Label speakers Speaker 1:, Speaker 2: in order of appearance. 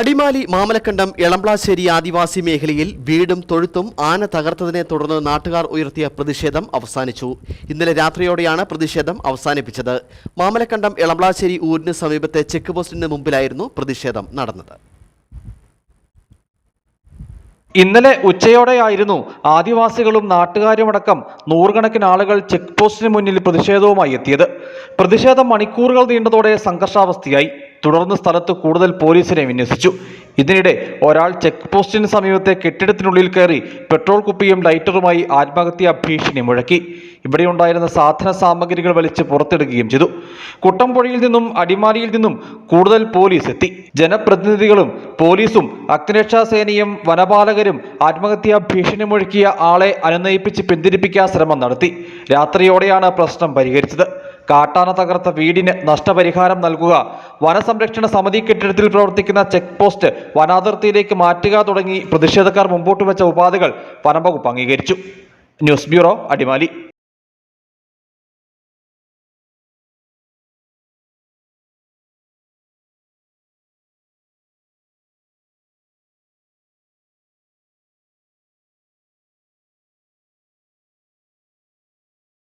Speaker 1: അടിമാലി മാമലക്കണ്ടം എളംപ്ലാശ്ശേരി ആദിവാസി മേഖലയിൽ വീടും തൊഴുത്തും ആന തകർത്തതിനെ തുടർന്ന് നാട്ടുകാർ ഉയർത്തിയ പ്രതിഷേധം അവസാനിച്ചു. ഇന്നലെ രാത്രിയോടെയാണ് പ്രതിഷേധം അവസാനിപ്പിച്ചത്. മാമലക്കണ്ടം എളംപ്ലാശ്ശേരി ഊരിന് സമീപത്തെ ചെക്ക് പോസ്റ്റിന് മുമ്പിലായിരുന്നു പ്രതിഷേധം നടന്നത്.
Speaker 2: ഇന്നലെ ഉച്ചയോടെയായിരുന്നു ആദിവാസികളും നാട്ടുകാരുമടക്കം നൂറുകണക്കിന് ആളുകൾ ചെക്ക് പോസ്റ്റിന് മുന്നിൽ പ്രതിഷേധവുമായി എത്തിയത്. പ്രതിഷേധം മണിക്കൂറുകൾ നീണ്ടതോടെ സംഘർഷാവസ്ഥയായി. തുടർന്ന് സ്ഥലത്ത് കൂടുതൽ പോലീസിനെ വിന്യസിച്ചു. ഇതിനിടെ ഒരാൾ ചെക്ക് പോസ്റ്റിന് സമീപത്തെ കെട്ടിടത്തിനുള്ളിൽ കയറി പെട്രോൾ കുപ്പിയും ലൈറ്ററുമായി ആത്മഹത്യ ഭീഷണി മുഴക്കി. ഇവിടെയുണ്ടായിരുന്ന സാധന സാമഗ്രികൾ വലിച്ച് പുറത്തിടുകയും ചെയ്തു. കുട്ടമ്പുഴയിൽ നിന്നും അടിമാലിയിൽ നിന്നും കൂടുതൽ പോലീസ് എത്തി. ജനപ്രതിനിധികളും പോലീസും അഗ്നിരക്ഷാ സേനയും വനപാലകരും ആത്മഹത്യാ ഭീഷണി മുഴക്കിയ ആളെ അനുനയിപ്പിച്ച് പിന്തിരിപ്പിക്കാൻ ശ്രമം നടത്തി. രാത്രിയോടെയാണ് പ്രശ്നം പരിഹരിച്ചത്. കാട്ടാന തകർത്ത വീടിന് നഷ്ടപരിഹാരം നൽകുക. വനസംരക്ഷണ സമിതി കെട്ടിടത്തിൽ പ്രവർത്തിക്കുന്ന ചെക്ക് പോസ്റ്റ് വനാതിർത്തിയിലേക്ക് മാറ്റുക തുടങ്ങി പ്രതിഷേധക്കാർ മുമ്പോട്ട് വെച്ച ഉപാധികൾ വനംവകുപ്പ് അംഗീകരിച്ചു. News bureau Adimali.